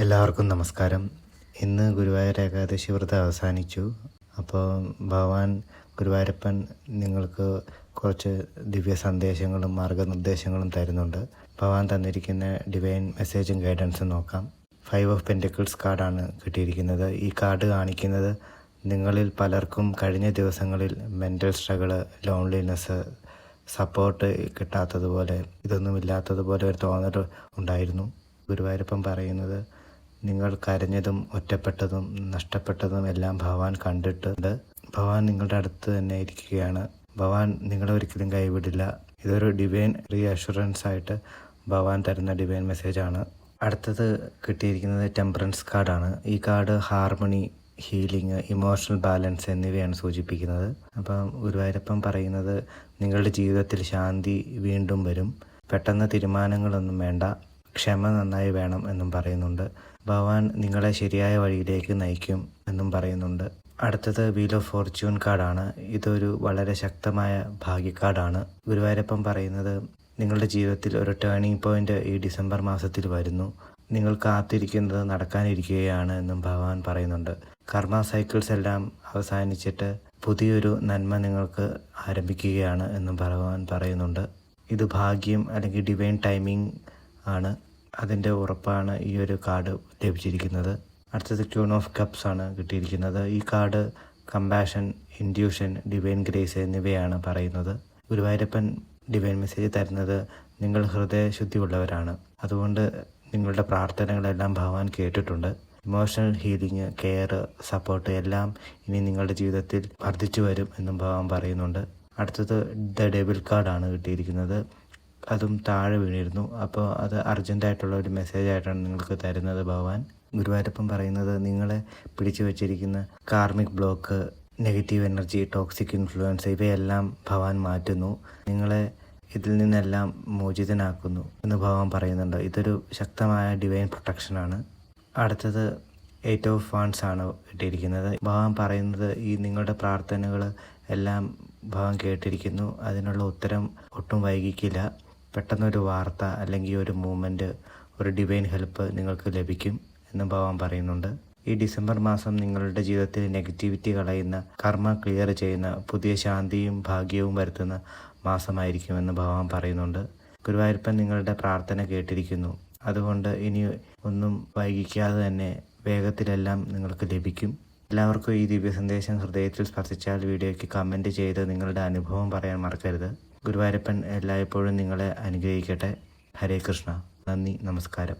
എല്ലാവർക്കും നമസ്കാരം. ഇന്ന് ഗുരുവായൂർ ഏകാദശി വ്രതം അവസാനിച്ചു. അപ്പോൾ ഭഗവാൻ ഗുരുവായൂരപ്പൻ നിങ്ങൾക്ക് കുറച്ച് ദിവ്യ സന്ദേശങ്ങളും മാർഗനിർദ്ദേശങ്ങളും തരുന്നുണ്ട്. ഭഗവാൻ തന്നിരിക്കുന്ന ഡിവൈൻ മെസ്സേജും ഗൈഡൻസും നോക്കാം. ഫൈവ് ഓഫ് പെന്റിക്കിൾസ് കാർഡാണ് കിട്ടിയിരിക്കുന്നത്. ഈ കാർഡ് കാണിക്കുന്നത് നിങ്ങളിൽ പലർക്കും കഴിഞ്ഞ ദിവസങ്ങളിൽ മെന്റൽ സ്ട്രഗിൾ ലോൺലിനെസ് സപ്പോർട്ട് കിട്ടാത്തതുപോലെ ഇതൊന്നും ഇല്ലാത്തതുപോലെ ഒരു തോന്നൽ ഉണ്ടായിരുന്നു. ഗുരുവായൂരപ്പൻ പറയുന്നത് നിങ്ങൾ കരഞ്ഞതും ഒറ്റപ്പെട്ടതും നഷ്ടപ്പെട്ടതും എല്ലാം ഭഗവാൻ കണ്ടിട്ടുണ്ട്. ഭഗവാൻ നിങ്ങളുടെ അടുത്ത് തന്നെ ഇരിക്കുകയാണ്. ഭഗവാൻ നിങ്ങളെ ഒരിക്കലും കൈവിടില്ല. ഇതൊരു ഡിവൈൻ റീ അഷുറൻസ് ആയിട്ട് ഭഗവാൻ തരുന്ന ഡിവൈൻ മെസ്സേജാണ് അടുത്തത് കിട്ടിയിരിക്കുന്നത് ടെമ്പറൻസ് കാർഡാണ് ഈ card harmony healing emotional balance എന്നിവയാണ് സൂചിപ്പിക്കുന്നത്. അപ്പം ഗുരുവായൂരപ്പം പറയുന്നത് നിങ്ങളുടെ ജീവിതത്തിൽ ശാന്തി വീണ്ടും വരും. പെട്ടെന്ന് തീരുമാനങ്ങളൊന്നും വേണ്ട. ക്ഷമ നന്നായി വേണം എന്നും പറയുന്നുണ്ട്. ഭഗവാൻ നിങ്ങളെ ശരിയായ വഴിയിലേക്ക് നയിക്കും എന്നും പറയുന്നുണ്ട്. അടുത്തത് വീൽ ഓഫ് ഫോർച്യൂൺ കാർഡാണ് ഇതൊരു വളരെ ശക്തമായ ഭാഗ്യക്കാർഡാണ് ഗുരുവായൂരപ്പം പറയുന്നത് നിങ്ങളുടെ ജീവിതത്തിൽ ഒരു ടേണിംഗ് പോയിന്റ് ഈ ഡിസംബർ മാസത്തിൽ വരുന്നു. നിങ്ങൾ കാത്തിരിക്കുന്നത് നടക്കാനിരിക്കുകയാണ് എന്നും ഭഗവാൻ പറയുന്നുണ്ട്. കർമ്മ സൈക്കിൾസ് എല്ലാം അവസാനിച്ചിട്ട് പുതിയൊരു നന്മ നിങ്ങൾക്ക് ആരംഭിക്കുകയാണ് എന്നും ഭഗവാൻ പറയുന്നുണ്ട്. ഇത് ഭാഗ്യം അല്ലെങ്കിൽ ഡിവൈൻ ടൈമിംഗ് ആണ്. അതിന്റെ ഉറപ്പാണ് ഈ ഒരു കാർഡ് ലഭിച്ചിരിക്കുന്നത്. അടുത്തത് ക്യൂൺ ഓഫ് കപ്സ് ആണ് കിട്ടിയിരിക്കുന്നത്. ഈ card compassion intuition divine grace എന്നിവയാണ് പറയുന്നത്. ഗുരുവായൂരപ്പൻ ഡിവൈൻ മെസ്സേജ് തരുന്നത് നിങ്ങൾ ഹൃദയശുദ്ധിയുള്ളവരാണ്. അതുകൊണ്ട് നിങ്ങളുടെ പ്രാർത്ഥനകളെല്ലാം ഭഗവാൻ കേട്ടിട്ടുണ്ട്. ഇമോഷണൽ ഹീലിംഗ് കെയർ സപ്പോർട്ട് എല്ലാം ഇനി നിങ്ങളുടെ ജീവിതത്തിൽ വർദ്ധിച്ചു വരും എന്നും ഭഗവാൻ പറയുന്നുണ്ട്. അടുത്തത് ദ ഡെബിൾ കാർഡാണ് കിട്ടിയിരിക്കുന്നത്. അതും താഴെ വീണിരുന്നു. അപ്പോൾ അത് അർജന്റായിട്ടുള്ള ഒരു മെസ്സേജ് ആയിട്ടാണ് നിങ്ങൾക്ക് തരുന്നത് ഭഗവാൻ. ഗുരുവായൂരപ്പം പറയുന്നത് നിങ്ങളെ പിടിച്ചു വച്ചിരിക്കുന്ന karmic block negative energy toxic influence ഇവയെല്ലാം ഭഗവാൻ മാറ്റുന്നു. നിങ്ങളെ ഇതിൽ നിന്നെല്ലാം മോചിതനാക്കുന്നു എന്ന് ഭഗവാൻ പറയുന്നുണ്ട്. ഇതൊരു ശക്തമായ ഡിവൈൻ പ്രൊട്ടക്ഷനാണ് അടുത്തത് എയ്റ്റ് ഓഫ് ഫാൻസ് ആണ് കിട്ടിയിരിക്കുന്നത് ഭഗവാൻ പറയുന്നത് ഈ നിങ്ങളുടെ പ്രാർത്ഥനകൾ എല്ലാം ഭഗവാൻ കേട്ടിരിക്കുന്നു. അതിനുള്ള ഉത്തരം ഒട്ടും വൈകിക്കില്ല. പെട്ടെന്നൊരു വാർത്ത അല്ലെങ്കിൽ ഒരു മൂമെന്റ് ഒരു ഡിവൈൻ ഹെൽപ്പ് നിങ്ങൾക്ക് ലഭിക്കും എന്ന് ഭഗവാൻ പറയുന്നുണ്ട്. ഈ ഡിസംബർ മാസം നിങ്ങളുടെ ജീവിതത്തിൽ നെഗറ്റിവിറ്റി കളയുന്ന കർമ്മ ക്ലിയർ ചെയ്യുന്ന പുതിയ ശാന്തിയും ഭാഗ്യവും വരുത്തുന്ന മാസമായിരിക്കുമെന്ന് ഭഗവാൻ പറയുന്നുണ്ട്. ഗുരുവായൂരപ്പൻ നിങ്ങളുടെ പ്രാർത്ഥന കേട്ടിരിക്കുന്നു. അതുകൊണ്ട് ഇനി ഒന്നും വൈകിക്കാതെ തന്നെ വേഗത്തിലെല്ലാം നിങ്ങൾക്ക് ലഭിക്കും. എല്ലാവർക്കും ഈ ദിവ്യ സന്ദേശം ഹൃദയത്തിൽ സ്പർശിച്ചാൽ വീഡിയോയ്ക്ക് കമന്റ് ചെയ്ത് നിങ്ങളുടെ അനുഭവം പറയാൻ മറക്കരുത്. ഗുരുവായൂരപ്പൻ എല്ലായ്പ്പോഴും നിങ്ങളെ അനുഗ്രഹിക്കട്ടെ. ഹരേ കൃഷ്ണ. നന്ദി നമസ്കാരം.